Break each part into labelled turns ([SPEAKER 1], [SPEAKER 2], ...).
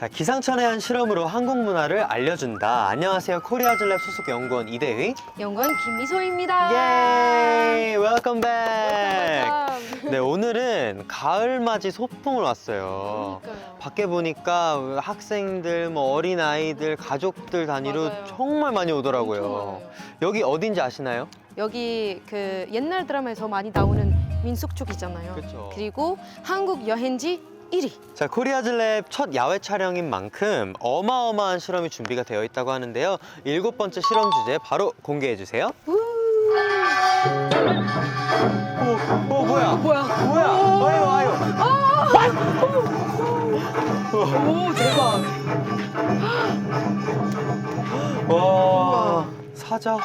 [SPEAKER 1] 자, 기상천외 한 실험으로 한국 문화를 알려준다. 안녕하세요. 코리아즐랩 소속 연구원 이대휘.
[SPEAKER 2] 연구원 김미소입니다.
[SPEAKER 1] 예이! 웰컴 백! 네, 오늘은 가을맞이 소풍을 왔어요.
[SPEAKER 2] 그러니까요.
[SPEAKER 1] 밖에 보니까 학생들, 뭐 어린아이들, 가족들 단위로
[SPEAKER 2] 맞아요.
[SPEAKER 1] 정말 많이 오더라고요.
[SPEAKER 2] 엄청 많아요.
[SPEAKER 1] 여기 어딘지 아시나요?
[SPEAKER 2] 여기 그 옛날 드라마에서 많이 나오는 민속촌이잖아요.
[SPEAKER 1] 그쵸.
[SPEAKER 2] 그리고 한국 여행지 1위.
[SPEAKER 1] 자, 코리아즐랩 첫 야외 촬영인 만큼 어마어마한 실험이 준비가 되어 있다고 하는데요. 일곱 번째 실험 주제 바로 공개해 주세요. 오, 오 뭐야?
[SPEAKER 2] 뭐야?
[SPEAKER 1] 뭐야? 와요 와요.
[SPEAKER 2] 오 대박.
[SPEAKER 1] 와 사자.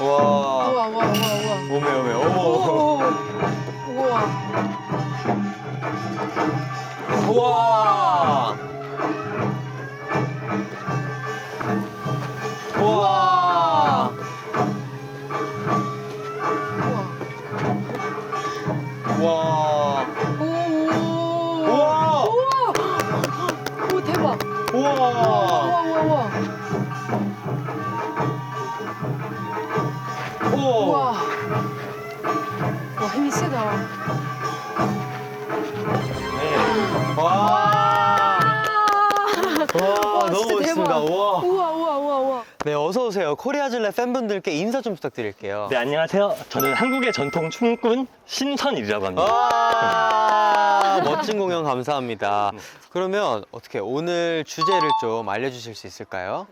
[SPEAKER 1] 와
[SPEAKER 2] 우와 우와 우와 우와.
[SPEAKER 1] 오메 오메 어머
[SPEAKER 2] 오. 우와.
[SPEAKER 1] 우와 우와 네. 와 와, 너무
[SPEAKER 2] 진짜
[SPEAKER 1] 멋있습니다.
[SPEAKER 2] 대박.
[SPEAKER 1] 우와.
[SPEAKER 2] 우와 우와 우와 우와.
[SPEAKER 1] 네, 어서 오세요. 코리아즐랩 팬분들께 인사 좀 부탁드릴게요.
[SPEAKER 3] 네, 안녕하세요. 저는 한국의 전통 춤꾼 신선이라고 합니다.
[SPEAKER 1] 와, 멋진 공연 감사합니다. 그러면 어떻게 오늘 주제를 좀 알려주실 수 있을까요?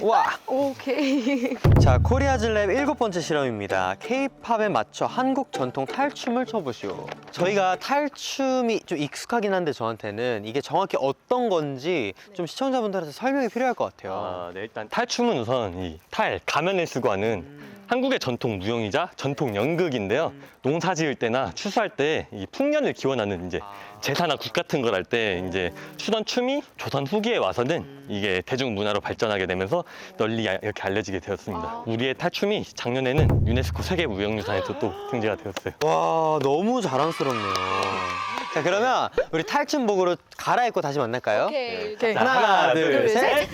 [SPEAKER 1] 와,
[SPEAKER 2] 오케이.
[SPEAKER 1] 자 코리아즐랩 일곱 번째 실험입니다. K-팝에 맞춰 한국 전통 탈춤을 춰보시오. 저희가 탈춤이 좀 익숙하긴 한데 저한테는 이게 정확히 어떤 건지 좀 시청자분들한테 설명이 필요할 것 같아요.
[SPEAKER 3] 아, 네, 일단 탈춤은 우선 이 탈, 가면을 쓰고 하는 한국의 전통 무용이자 전통 연극인데요. 농사 지을 때나 추수할 때 이 풍년을 기원하는 이제 제사나 국 같은 걸 할 때 이제 추던 춤이 조선 후기에 와서는 이게 대중문화로 발전하게 되면서 널리 아- 이렇게 알려지게 되었습니다.
[SPEAKER 2] 아.
[SPEAKER 3] 우리의 탈춤이 작년에는 유네스코 세계 무형유산에도 또 등재가 되었어요.
[SPEAKER 1] 와 너무 자랑스럽네요. 자 그러면 우리 탈춤복으로 갈아입고 다시 만날까요?
[SPEAKER 2] 오케이. 오케이.
[SPEAKER 1] 하나,
[SPEAKER 3] 하나,
[SPEAKER 1] 둘,
[SPEAKER 3] 둘,
[SPEAKER 1] 셋.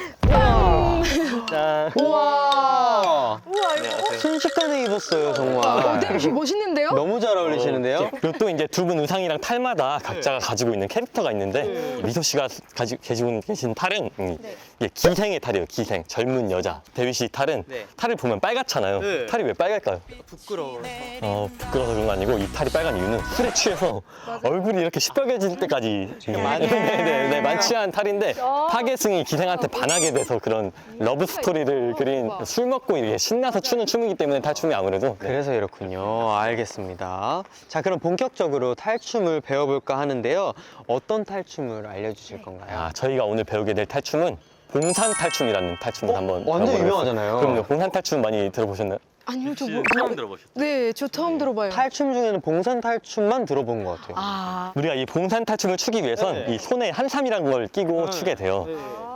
[SPEAKER 3] 짠.
[SPEAKER 1] 우와.
[SPEAKER 2] 우와 이거.
[SPEAKER 3] 안녕하세요.
[SPEAKER 1] 순식간에 입었어요
[SPEAKER 2] 어,
[SPEAKER 1] 정말.
[SPEAKER 2] 되게 멋있는데요?
[SPEAKER 1] 너무 잘 어울리시는데요?
[SPEAKER 3] 그리고 또 이제 두 분 의상이랑 탈마다 각자가 가지고 있는 캐릭터가 있는데 미소 씨가 가지, 가지고 계신 탈은 음,
[SPEAKER 2] 네.
[SPEAKER 3] 이게 기생의 탈이에요. 기생 젊은 여자. 대휘 씨 탈은
[SPEAKER 1] 네.
[SPEAKER 3] 탈을 보면 빨갛잖아요.
[SPEAKER 1] 네.
[SPEAKER 3] 탈이 왜 빨갈까요?
[SPEAKER 1] 부끄러워.
[SPEAKER 3] 어, 부끄러워서 그런 거 아니고 이 탈이 빨간 이유는 술에 취해서 얼굴이 이렇게 시뻘개질 때까지 이게
[SPEAKER 1] 많이
[SPEAKER 3] 네 네 네 만취한 탈인데
[SPEAKER 2] 아.
[SPEAKER 3] 타겟승이 기생한테 반하게 돼서 그런 러브 스토리를 그린. 술 먹고 이렇게 신나서 추는 춤이기 때문에 탈춤이 아무래도 네.
[SPEAKER 1] 그래서 이렇군요. 알겠습니다. 자, 그럼 본격적으로 탈춤을 배워볼까 하는데요. 어떤 탈춤을 알려주실 건가요?
[SPEAKER 3] 아, 저희가 오늘 배우게 될 탈춤은 봉산 탈춤이라는 탈춤을 한번
[SPEAKER 1] 어? 완전
[SPEAKER 3] 배워보려고
[SPEAKER 1] 유명하잖아요.
[SPEAKER 3] 그럼요. 봉산 탈춤 많이 들어보셨나요?
[SPEAKER 2] 아니요 저 뭐, 뭐,
[SPEAKER 3] 들어보셨죠?
[SPEAKER 2] 네, 저 처음 들어봐요.
[SPEAKER 1] 탈춤 중에는 봉산 탈춤만 들어본 것 같아요.
[SPEAKER 2] 아.
[SPEAKER 3] 우리가 이 봉산 탈춤을 추기 위해선
[SPEAKER 1] 네.
[SPEAKER 3] 이 손에 한삼이라는 걸 끼고 추게 돼요.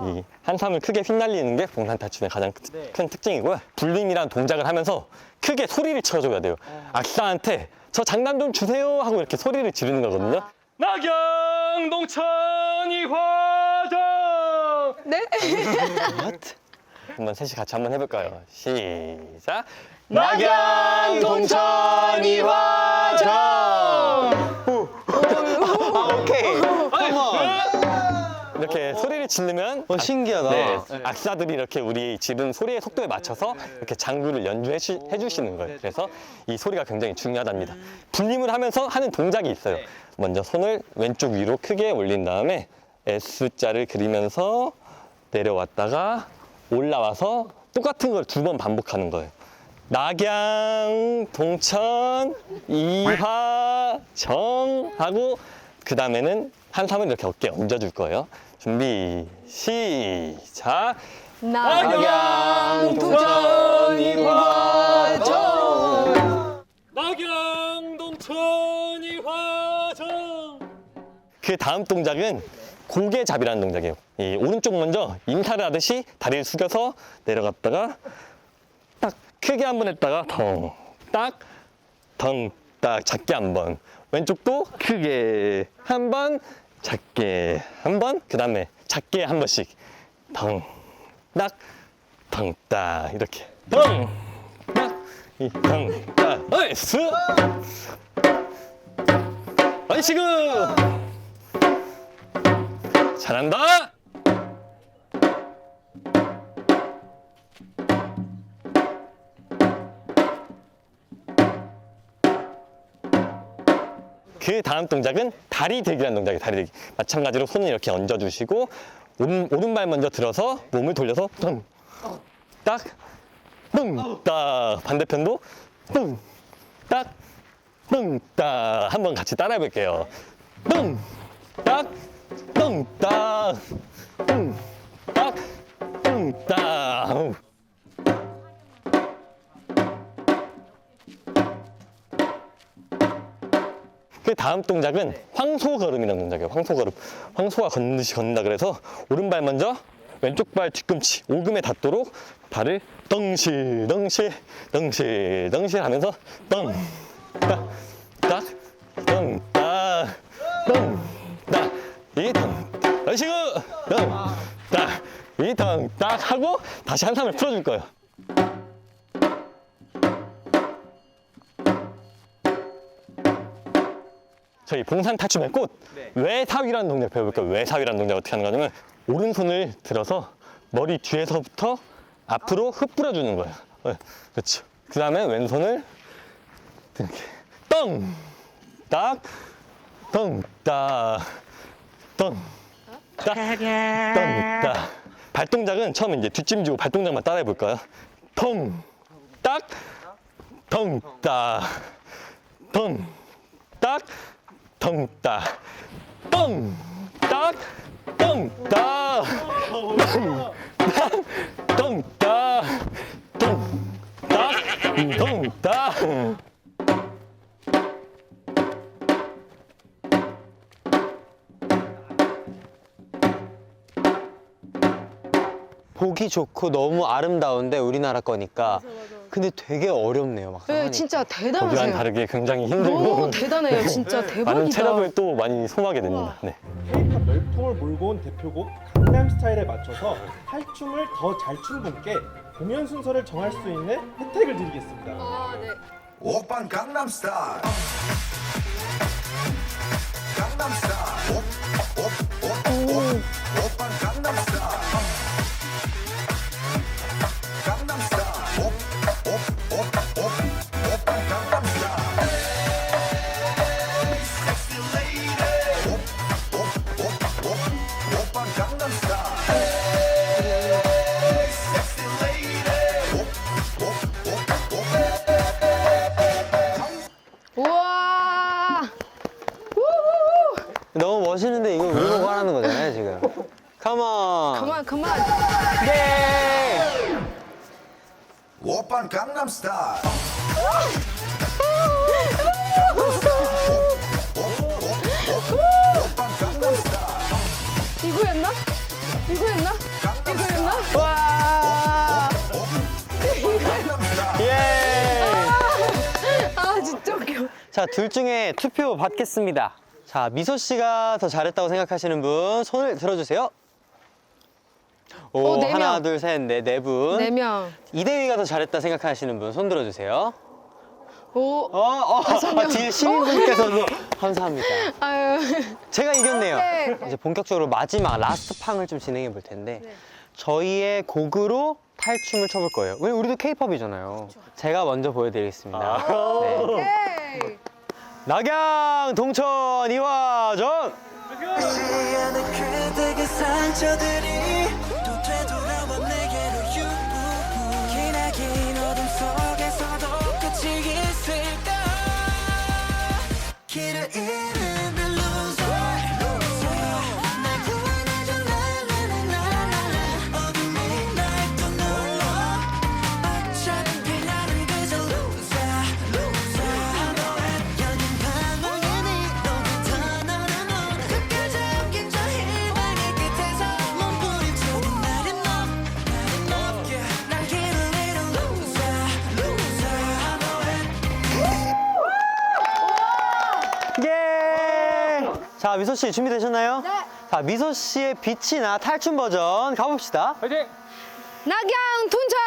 [SPEAKER 3] 이 한삼을 크게 휘날리는 게 봉산 탈춤의 가장 크-
[SPEAKER 1] 네.
[SPEAKER 3] 큰 특징이고요. 불림이라는 동작을 하면서 크게 소리를 쳐줘야 돼요. 악사한테 저 장난 좀 주세요 하고 이렇게 소리를 지르는 거거든요. 낙양 동천이 화정
[SPEAKER 2] 네?
[SPEAKER 3] 한번 셋이 같이 한번 해볼까요? 시작.
[SPEAKER 1] 낙양 동천 이 화정. 아, 오케이.
[SPEAKER 3] 이렇게 소리를 지르면
[SPEAKER 1] 어, 신기하다.
[SPEAKER 3] 네, 악사들이 이렇게 우리 지른 소리의 속도에 맞춰서 이렇게 장구를 연주해 주, 해주시는 거예요. 그래서 이 소리가 굉장히 중요하답니다. 불림을 하면서 하는 동작이 있어요. 먼저 손을 왼쪽 위로 크게 올린 다음에 S자를 그리면서 내려왔다가 올라와서 똑같은 걸 두 번 반복하는 거예요. 낙양, 동천, 이화, 정 하고 그 다음에는 한삼을 이렇게 어깨에 얹어줄 거예요. 준비 시작.
[SPEAKER 2] 낙양 도전이 화 정.
[SPEAKER 3] 낙양, 동천 이 화 정. 그 다음 동작은 고개잡이라는 동작이에요. 이 오른쪽 먼저 인사를 하듯이 다리를 숙여서 내려갔다가 딱 크게 한 번 했다가 덩, 딱, 덩, 딱 작게 한 번. 왼쪽도 크게 한 번, 작게 한 번, 그 다음에 작게 한 번씩 덩, 딱, 덩, 딱 이렇게 덩, 딱, 이 덩, 딱, 나이스! 나이스! 잘한다! 그 다음 동작은 다리 들기라는 동작이에요. 다리 들기. 마찬가지로 손을 이렇게 얹어주시고 오른, 오른발 먼저 들어서 몸을 돌려서 뚱, 딱, 뚱, 딱. 반대편도 뚱, 딱, 뚱, 딱. 한번 같이 따라해 볼게요. 뚱, 딱, 뚱, 딱, 뚱, 딱, 뚱, 딱. 그 다음 동작은 황소 걸음이라는 동작이에요. 황소 걸음. 황소가 걷는 듯이 걷는다 그래서 오른발 먼저 왼쪽 발 뒤꿈치 오금에 닿도록 발을 덩실 덩실 덩실 덩실 하면서 덩, 딱, 딱, 덩, 딱, 덩, 딱 하고 다시 한삼을 풀어줄 거예요. 저희 봉산 탈춤의 꽃 외사위라는 동작 배워볼까요? 외사위라는 동작 어떻게 하는 거냐면 오른손을 들어서 머리 뒤에서부터 앞으로 흩뿌려 주는 거예요. 네, 그렇죠. 그 다음에 왼손을 이렇게 덩, 딱, 덩, 딱, 덩, 딱, 덩, 딱. 발동작은 처음에 이제 뒷짐지고 발동작만 따라해 볼까요? 덩, 딱, 덩, 따, 덩, 딱, 덩, 따, 덩, 딱, 덩, 따, 덩, 딱, 덩, 따, 덩, 딱, 덩,
[SPEAKER 1] 보기 좋고 너무 아름다운데 우리나라 거니까. 근데 되게 어렵네요, 막상
[SPEAKER 2] 네,
[SPEAKER 1] 하니까.
[SPEAKER 2] 진짜 대단하세요.
[SPEAKER 3] 다르게 굉장히
[SPEAKER 2] 너무
[SPEAKER 3] 힘들고
[SPEAKER 2] 대단해요, 진짜 대박이다.
[SPEAKER 3] 많은 체력을 또 많이 소모하게 됩니다. 네.
[SPEAKER 4] K-팝 열풍을 몰고 온 대표곡 강남 스타일에 맞춰서 탈춤을 더잘 추는 분께 공연 순서를 정할 수 있는 혜택을 드리겠습니다.
[SPEAKER 5] 오빤 강남 스타일 강남 스타일 오 오 오 오 오빤 강남 스타일
[SPEAKER 1] 너무 멋있는데 이거 우리 보고 하라는 거잖아요, 지금. 컴온.
[SPEAKER 2] 그만 그만.
[SPEAKER 1] 네.
[SPEAKER 5] 오빤 강남 스타일 오빤 강남 스타일
[SPEAKER 2] 이거였나? 이거였나? 이거였나?
[SPEAKER 1] 와! 예!
[SPEAKER 2] 아 진짜 웃겨.
[SPEAKER 1] 자, 둘 중에 투표 받겠습니다. 자, 미소 씨가 더 잘했다고 생각하시는 분 손을 들어주세요. 오,
[SPEAKER 2] 어, 네
[SPEAKER 1] 하나,
[SPEAKER 2] 명.
[SPEAKER 1] 둘, 셋, 넷, 네 분.
[SPEAKER 2] 네 명.
[SPEAKER 1] 이대위가 더 잘했다 생각하시는 분 손 들어주세요.
[SPEAKER 2] 오.
[SPEAKER 1] 어, 어, 아, 뒤에 시민분께서도 감사합니다.
[SPEAKER 2] 아유.
[SPEAKER 1] 제가 이겼네요.
[SPEAKER 2] 네.
[SPEAKER 1] 이제 본격적으로 마지막 라스트 팡을 좀 진행해 볼 텐데 저희의 곡으로 탈춤을 춰볼 거예요. 왜 우리도 케이팝이잖아요. 제가 먼저 보여드리겠습니다. 네.
[SPEAKER 2] 오케이.
[SPEAKER 1] 낙양 동천 이화정. 자, 미소 씨 준비되셨나요? 네. 자, 미소 씨의 빛이 나 탈춤 버전 가봅시다.
[SPEAKER 3] 화이팅!
[SPEAKER 2] 낙양 둔천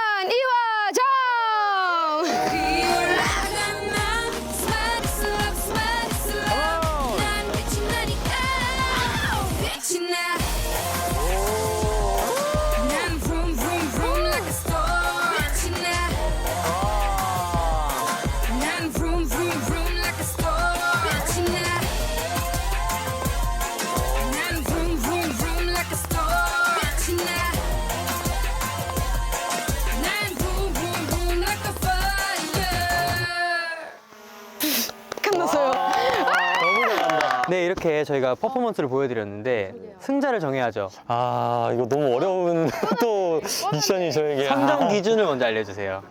[SPEAKER 1] 네, 이렇게 저희가 퍼포먼스를 보여드렸는데 승자를 정해야죠.
[SPEAKER 3] 아, 이거 너무 어려운 또 미션이 저에게.
[SPEAKER 1] 선정
[SPEAKER 3] 아,
[SPEAKER 1] 기준을 먼저 알려주세요.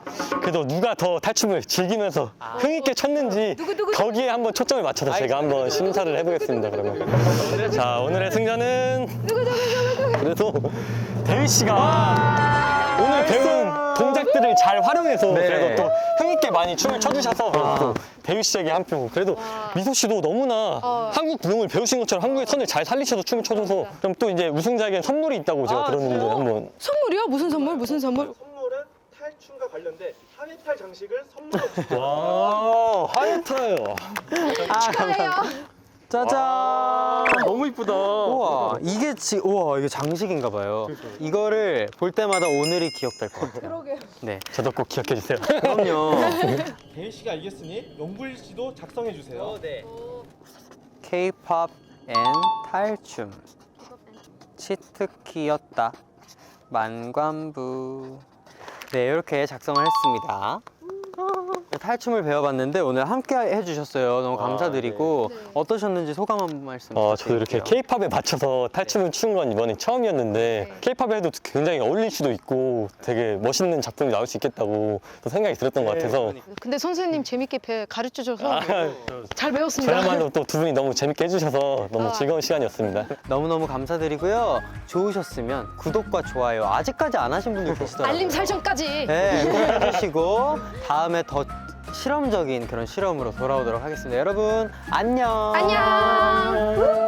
[SPEAKER 3] 그래도 누가 더 탈춤을 즐기면서 흥 있게 췄는지 거기에 한번 초점을 맞춰서 제가 한번 심사를 해보겠습니다, 그러면. 자, 오늘의 승자는. 그래도 대휘 씨가 오늘 배운 동작들을 잘 활용해서
[SPEAKER 1] 네.
[SPEAKER 3] 그래도 또 흥있게 많이 춤을 춰주셔서 그래도 또 대휘 씨에게 한 표. 그래도 미소 씨도 너무나 한국 무용을 배우신 것처럼 한국의 선을 잘 살리셔서 춤을 춰줘서 그럼 또 이제 우승자에게는 선물이 있다고 제가 들었는데 한번
[SPEAKER 2] 선물이요? 무슨 선물? 무슨 선물?
[SPEAKER 4] 선물은 탈춤과 관련된 하회탈 장식을 선물로 드립니다.
[SPEAKER 3] 와.
[SPEAKER 1] 아, 감사합니다. 짜잔!
[SPEAKER 3] 너무 이쁘다.
[SPEAKER 1] 우와, 이게 지, 우와, 이게 장식인가 봐요. 이거를 볼 때마다 오늘이 기억될 것 같아요. 그러게요. 네.
[SPEAKER 3] 저도 꼭 기억해 주세요.
[SPEAKER 1] 그럼요.
[SPEAKER 4] 대희 씨가 알겠으니 영불 씨도 작성해 주세요.
[SPEAKER 1] K-pop 앤 탈춤. 치트키였다. 만관부. 네, 이렇게 작성을 했습니다. 네, 탈춤을 배워봤는데 오늘 함께 해주셨어요. 너무 감사드리고 어떠셨는지 소감 한 말씀
[SPEAKER 3] 어, 저도 이렇게
[SPEAKER 1] 부탁드릴게요.
[SPEAKER 3] K-팝에 맞춰서 탈춤을 추는 건 이번이 처음이었는데 K-팝에 해도 굉장히 어울릴 수도 있고 되게 멋있는 작품이 나올 수 있겠다고 또 생각이 들었던 것 같아서
[SPEAKER 2] 근데 선생님 재밌게 배 가르쳐줘서 잘 배웠습니다.
[SPEAKER 3] 저야말로 또 두 분이 너무 재밌게 해주셔서 너무 즐거운 시간이었습니다.
[SPEAKER 1] 너무너무 감사드리고요. 좋으셨으면 구독과 좋아요 아직까지 안 하신 분들 계시더라고요.
[SPEAKER 2] 알림 설정까지.
[SPEAKER 1] 네, 꼭 해주시고 다음에 더 실험적인 그런 실험으로 돌아오도록 하겠습니다. 여러분 안녕.
[SPEAKER 2] 안녕.